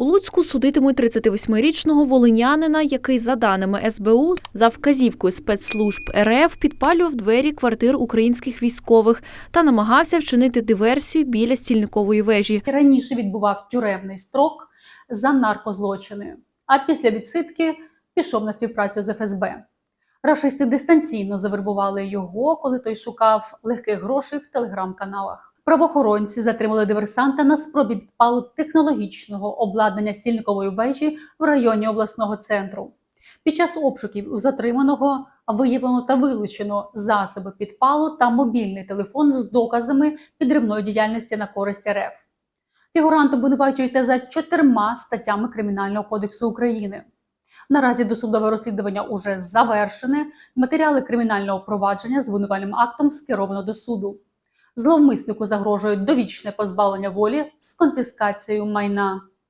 У Луцьку судитимуть 38-річного волинянина, який, за даними СБУ, за вказівкою спецслужб РФ підпалював двері квартир українських військових та намагався вчинити диверсію біля стільникової вежі. раніше відбував тюремний строк за наркозлочини, а після відсидки пішов на співпрацю з ФСБ. Рашисти дистанційно завербували його, коли той шукав легких грошей в телеграм-каналах. Правоохоронці затримали диверсанта на спробі підпалу технологічного обладнання стільникової вежі в районі обласного центру. Під час обшуків у затриманого виявлено та вилучено засоби підпалу та мобільний телефон з доказами підривної діяльності на користь РФ. Фігурант обвинувачується за чотирма статтями Кримінального кодексу України. Наразі досудове розслідування уже завершене. Матеріали кримінального провадження з винувальним актом скеровано до суду. Зловмиснику загрожує довічне позбавлення волі з конфіскацією майна.